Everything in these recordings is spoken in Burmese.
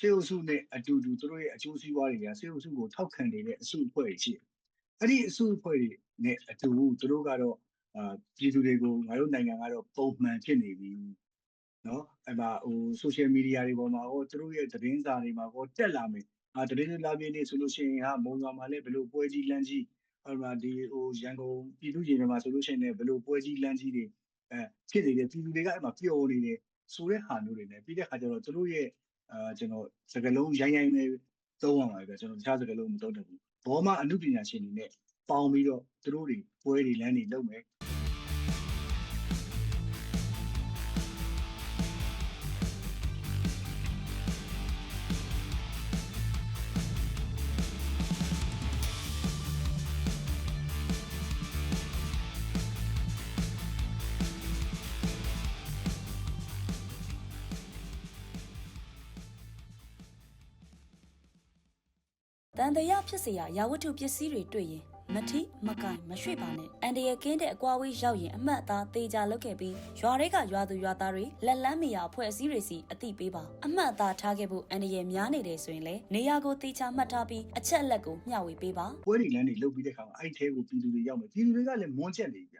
စေအုပ်စုနဲ့အတူတူသူတို့ရဲ့အကျိုးစီးပွားတွေကစေအုပ်စုကိုထောက်ခံနေတဲ့အစုအဖွဲ့တွေရှိတယ်။အဲ့ဒီအစုအဖွဲ့တွေနဲ့အတူသူတို့ကတော့အာပြည်သူတွေကိုငါတို့နိုင်ငံကတော့ပုံမှန်ဖြစ်နေပြီ။နော်အဲ့မှာဟို social media တွေပေါ်မှာဟောသူတို့ရဲ့သတင်းစာတွေမှာဟောတက်လာမယ်။အာသတင်းလာပြင်းနေဆိုလို့ရှိရင်ဟာမုံရွာမှာလည်းဘလို့ပွဲကြီးလမ်းကြီးအဲ့မှာဒီဟိုရန်ကုန်ပြည်သူ့ရင်ထဲမှာဆိုလို့ရှိရင်လည်းဘလို့ပွဲကြီးလမ်းကြီးတွေအဲဖြစ်နေတယ်ပြည်သူတွေကအဲ့မှာပျော်နေတယ်ဆိုတဲ့ဟာမျိုးတွေနဲ့ပြီးတဲ့ခါကျတော့သူတို့ရဲ့ အာကျွန်တော်စကလုံးရိုင်းရိုင်းနဲ့သုံးရမှာပဲကျွန်တော်တခြားစကလုံးမသုံးတတ်ဘူးဘောမအမှုပညာရှင်တွေနဲ့ပေါင်းပြီးတော့သူတို့တွေပွဲတွေလမ်းတွေလုပ်မယ် တန်တရာဖြစ်စရာရာဝတ္ထုပစ္စည်းတွေတွေ့ရင်မထိမကင်မရွှေ့ပါနဲ့အန်ဒီရကင်းတဲ့အကွာဝေးရောက်ရင်အမှတ်အသားသေးကြလောက်ခဲ့ပြီးရွာတွေကရွာသူရွာသားတွေလက်လန်းမရအဖွဲ့အစည်းတွေစီအတိပေးပါအမှတ်အသားထားခဲ့ဖို့အန်ဒီရများနေတယ်ဆိုရင်လေနေရာကိုသေချာမှတ်ထားပြီးအချက်အလက်ကိုမျှဝေပေးပါပွဲဒီလန်းတွေလုတ်ပြီးတဲ့ခါမှာအဲ့ထဲကိုပြည်သူတွေရောက်မယ်ပြည်သူတွေကလည်းမွန်းချက်နေကြ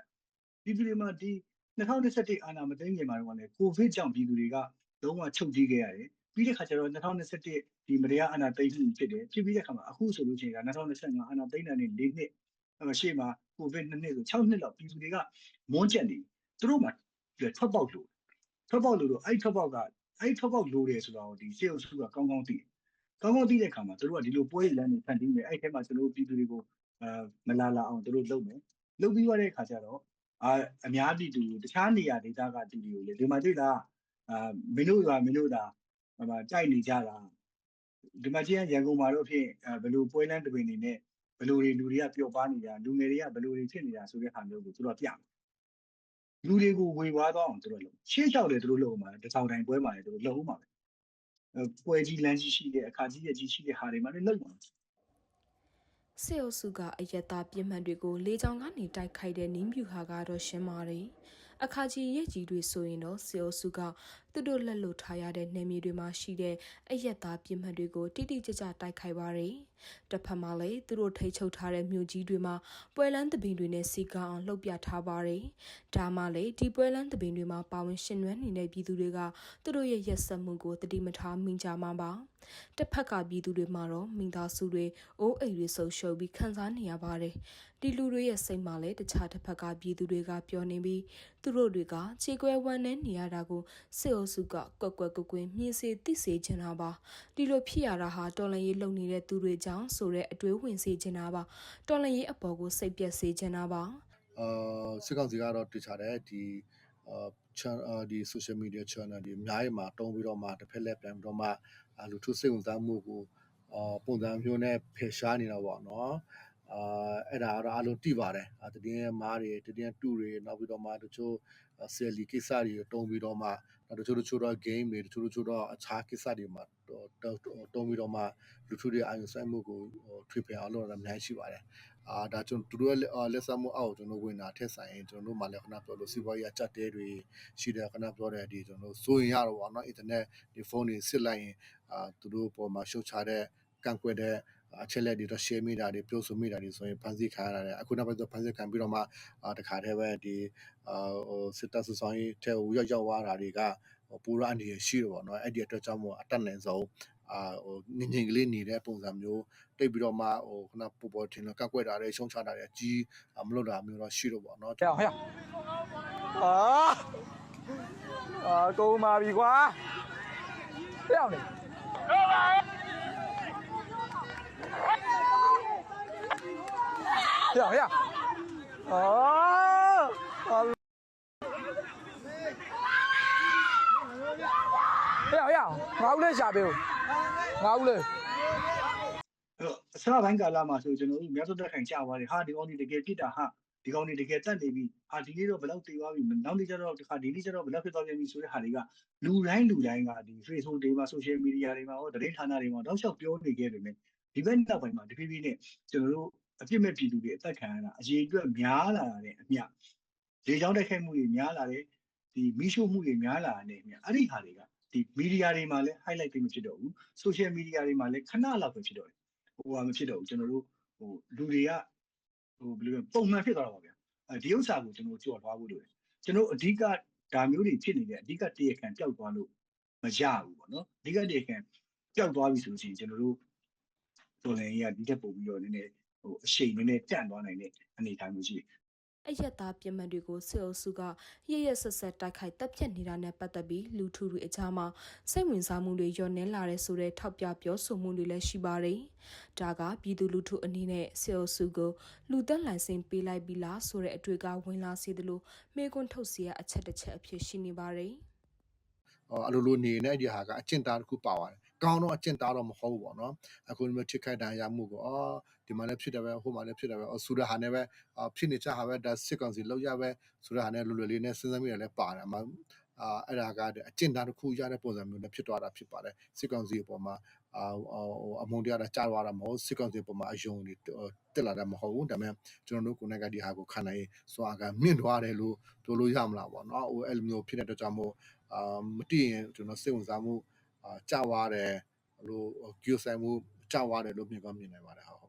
ပြည်သူတွေမှာဒီ2017အာဏာမသိမ်းခင်မှာတော့လည်းကိုဗစ်ကြောင့်ပြည်သူတွေကလုံးဝချုပ်ကြီးခဲ့ရတယ် ပြီးတဲ့ခါကျတော့2021ဒီမတရားအာဏာသိမ်းမှုဖြစ်တယ်ဖြစ်ပြီးတဲ့ခါမှာအခုဆိုလို့ရှိရင်က2025အာဏာသိမ်းတာနဲ့၄နှစ်အဲ့မှာရှေ့မှာကိုဗစ်2နှစ်ဆို6နှစ်လောက်ပြည်သူတွေကမွန်းချက်နေသူတို့မှာထွက်ပေါက်လို့ထွက်ပေါက်လို့တော့အဲ့ထွက်ပေါက်ကအဲ့ထွက်ပေါက်လို့တယ်ဆိုတော့ဒီစေအုပ်စုကကောင်းကောင်းသိတယ်ကောင်းကောင်းသိတဲ့ခါမှာတို့ကဒီလိုပွဲလမ်းတွေဖန်တီးမယ်အဲ့ထဲမှာကျွန်တော်တို့ပြည်သူတွေကိုအာမလာလာအောင်တို့လုပ်မယ်လုပ်ပြီးသွားတဲ့ခါကျတော့အာအများပြည်သူတခြားနေရာဒေသကသူတွေကိုလေဒီမှာတွေ့လားအာမင်းတို့ကမင်းတို့ဒါ ဟိုမှာကြိုက်နေကြတာဒီမှာချင်းရန်ကုန်မှာတော့ဖြစ်အဲဘယ်လိုပွဲလမ်းတပင်နေနဲ့ဘယ်လိုတွေလူတွေကပျော်ပါနေတာလူငယ်တွေကဘယ်လိုတွေဖြစ်နေတာဆိုတဲ့ဟာမျိုးကိုသူတို့ပြမယ်လူတွေကိုဝေဝါးတော့အောင်သူတို့လုပ်ရှေ့လျှောက်တယ်သူတို့လုပ်မှာတစောင်းတိုင်းပွဲမှာလည်းသူတို့လုပ်မှာပဲအဲပွဲကြီးလမ်းကြီးရှိတဲ့အခါကြီးရကြီးရှိတဲ့ဟာတွေမှာလည်းလုပ်မှာစစ်အုပ်စုကအယက်သားပြစ်မှတ်တွေကိုလေကြောင်းကနေတိုက်ခိုက်တဲ့နင်းပြူဟာကတော့ရှင်းပါတယ်။အခါကြီးရဲ့ကြီးတွေဆိုရင်တော့စစ်အုပ်စုကသူတို့လက်လွတ်ထားရတဲ့နေမြေတွေမှာရှိတဲ့အယက်သားပြစ်မှတ်တွေကိုတိတိကျကျတိုက်ခိုက်ပါတယ်။တစ်ဖက်မှာလည်းသူတို့ထိချုပ်ထားတဲ့မြို့ကြီးတွေမှာပွဲလန်းသဘင်တွေနဲ့စီကံအောင်လှုပ်ပြထားပါတယ်။ဒါမှလည်းဒီပွဲလန်းသဘင်တွေမှာပါဝင်ရှင်နွမ်းနေတဲ့ပြည်သူတွေကသူတို့ရဲ့ရက်စက်မှုကိုတတိမထားမိကြမှာပါ။တစ်ဖက်ကပြည်သူတွေမှာတော့မိသားစုတွေအိုးအိမ်တွေဆုံရှုပ်ပြီးခံစားနေရပါတယ်ဒီလူတွေရဲ့စိတ်မှာလည်းတခြားတစ်ဖက်ကပြည်သူတွေကပျော်နေပြီးသူတို့တွေကခြေကွဲဝမ်းနဲ့နေရတာကိုစစ်အုပ်စုကကွက်ကွက်ကွက်ကွင်းမြင်စေသိစေချင်တာပါဒီလိုဖြစ်ရတာဟာတော်လန်ရေးလုံနေတဲ့သူတွေကြောင့်ဆိုတဲ့အတွေးဝင်စေချင်တာပါတော်လန်ရေးအပေါ်ကိုစိတ်ပြက်စေချင်တာပါအာစစ်ကောင်စီကတော့တခြားတဲ့ဒီအာ channel ဒီ social media channel ဒီအများကြီးမှာတုံးပြီးတော့မှတစ်ဖက်လက်ပြန်ပြီးတော့မှအာလူထုစိတ်ဝင်စားမှုကိုအာပုံစံမျိုးနဲ့ဖယ်ရှားနေတာပေါ့နော် အာအဲ့ဒါကတော့အလုံးတိပါတယ်အတည်င်းမားတွေတည်င်းတူတွေနောက်ပြီးတော့မှတချို့ဆယ်လီကိစ္စတွေတုံးပြီးတော့မှနောက်တချို့တချို့တော့ game တွေတချို့တချို့တော့အခြားကိစ္စတွေမှာတုံးပြီးတော့မှလူထုတွေအာရုံစိုက်မှုကိုထွေဖယ်အောင်လုပ်ရတာအများကြီးရှိပါတယ်အာဒါကျွန်တော်တို့ရဲ့လက်ဆက်မှုအောက်ကျွန်တော်ဝင်တာထက်ဆိုင်ရင်ကျွန်တော်တို့မှလည်းခဏပြောလို့စီးပွားရေးအကြက်တဲတွေရှိတယ်ခဏပြောတဲ့ဒီကျွန်တော်တို့စိုးရင်ရတော့ဗောနော်အင်တာနက်ဒီဖုန်းတွေစစ်လိုက်ရင်အာသူတို့ပေါ်မှာရှုပ်ချတဲ့ကန့်ကွက်တဲ့ အချက်လက်တွေတော့ share မိတာတွေပြောဆိုမိတာတွေဆိုရင်ဖန်ဆီးခံရတာအခုနောက်ပိုင်းတော့ဖန်ဆီးခံပြီးတော့မှအာတခါတည်းပဲဒီအာဟိုစစ်တပ်စုဆောင်ရေးထဲကိုရောက်ရောက်သွားတာတွေကပူရအနေရရှိတော့ဗောနော်အဲ့ဒီအတွက်ကြောင့်မို့အတက်နိုင်ဆုံးအာဟိုငင်ငင်ကလေးနေတဲ့ပုံစံမျိုးတိတ်ပြီးတော့မှဟိုခုနပေါ်ပေါ်ထင်တော့ကက်ကွက်တာတွေရှုံချတာတွေအကြီးမလုပ်တာမျိုးတော့ရှိတော့ဗောနော်ဟဲ့ဟဲ့အာအာကုန်ပါပြီကွာဟဲ့အောင်လေဟဲ့ ဟဲ့အာအာဟဲ့ဟဲ့ငါဦးလေးရှာပေးဦးငါဦးလေးအဲ့တော့အစပိုင်းကာလမှာဆိုကျွန်တော်တို့မြတ်စွာဘုရားခိုင်ကြာသွားတယ်ဟာဒီကောင်ကြီးတကယ်ဖြစ်တာဟာဒီကောင်ကြီးတကယ်တက်နေပြီဟာဒီနေ့တော့ဘယ်လောက်တည်သွားပြီနောက်နေ့ကျတော့ဒီခါဒီနေ့ကျတော့ဘယ်လောက်ဖြစ်သွားပြန်ပြီဆိုတဲ့ဟာတွေကလူတိုင်းလူတိုင်းကဒီ Facebook တွေမှာ social media တွေမှာဟောသတင်းဌာနတွေမှာတောက်လျှောက်ပြောနေခဲ့ပေမဲ့ ဒီဘက်နောက်ပိုင်းမှာတဖြည်းဖြည်းနဲ့ကျွန်တော်တို့အပြစ်မဲ့ပြည်သူတွေအသက်ခံရတာအရေးအတွက်များလာတဲ့အမျှလေကြောင်းတိုက်ခိုက်မှုတွေများလာတယ်ဒီမိရှုမှုတွေများလာတဲ့အမျှအဲ့ဒီဟာတွေကဒီမီဒီယာတွေမှာလည်း highlight ပေးမဖြစ်တော့ဘူး social media တွေမှာလည်းခဏလောက်ပဲဖြစ်တော့တယ်ဟိုဟာမဖြစ်တော့ဘူးကျွန်တော်တို့ဟိုလူတွေကဟိုဘယ်လိုလဲပုံမှန်ဖြစ်သွားတာပါဗျာအဲဒီဥစ္စာကိုကျွန်တော်ကြော်သွားဖို့လိုတယ်ကျွန်တော်အဓိကဒါမျိုးတွေဖြစ်နေတဲ့အဓိကတရခံပျောက်သွားလို့မရဘူးပေါ့နော်အဓိကတရခံပျောက်သွားပြီဆိုလို့ရှိရင်ကျွန်တော်တို့ တော်လည်းရဒီတက်ပို့ပြီးတော့နည်းနည်းဟိုအရှိန်နည်းနည်းတန့်သွားနိုင်တဲ့အနေအထားမျိုးရှိတယ် အယက်သားပြင်မှန်တွေကိုစစ်အုပ်စုကရရဆက်ဆက်တိုက်ခိုက်တပ်ဖြတ်နေတာနဲ့ပတ်သက်ပြီးလူထုတွေအကြားမှာစိတ်ဝင်စားမှုတွေညှော့နှဲလာတဲ့ဆိုတဲ့ထောက်ပြပြောဆိုမှုတွေလည်းရှိပါတယ်။ဒါကပြည်သူလူထုအနေနဲ့စစ်အုပ်စုကိုလူသက်လိုင်စင်ပေးလိုက်ပြီလားဆိုတဲ့အတွေ့အကဝင်လာစေသလိုမေကွန်းထုတ်เสียအချက်တစ်ချက်အဖြစ်ရှိနေပါတယ်။ ဟောအလိုလိုနေနေဒီဟာကအကျင့်သားတစ်ခုပါသွားတယ် ကောင်းတော့အကျင့်သားတော့မဟုတ်ဘူးပေါ့နော်အခုဒီမှာထိခိုက်တန်ရမှုကိုအော်ဒီမှာလည်းဖြစ်တယ်ပဲဟိုမှာလည်းဖြစ်တယ်ပဲအော်ဆူရဟာနဲ့ပဲအော်ဖြစ်နေကြဟာပဲဒါစစ်ကောင်စီလောက်ရပဲဆိုရဟာနဲ့လွယ်လွယ်လေးနဲ့စဉ်းစားမိတယ်လည်းပါတယ်အမှအာအဲ့ဒါကအကျင့်သားတစ်ခုရတဲ့ပုံစံမျိုးနဲ့ဖြစ်သွားတာဖြစ်ပါတယ်စစ်ကောင်စီအပေါ်မှာအာအမုံတရားတာကြားသွားတာမဟုတ်စစ်ကောင်စီအပေါ်မှာအယုံတွေတက်လာတာမဟုတ်ဘူးဒါပေမဲ့ကျွန်တော်တို့ကိုယ်နဲ့ကဒီဟာကိုခံနိုင်စွာကမြင့်သွားတယ်လို့ပြောလို့ရမလားပေါ့နော်ဟိုအဲ့လိုမျိုးဖြစ်တဲ့အတွက်ကြောင့်မို့အာမတည်ရင်ကျွန်တော်စိတ်ဝင်စားမှု အာကြာသွားတယ်လို့ကျိုးဆိုင်မှုကြာသွားတယ်လို့မြင်ကောင်းမြင်နိုင်ပါတယ်ဟုတ်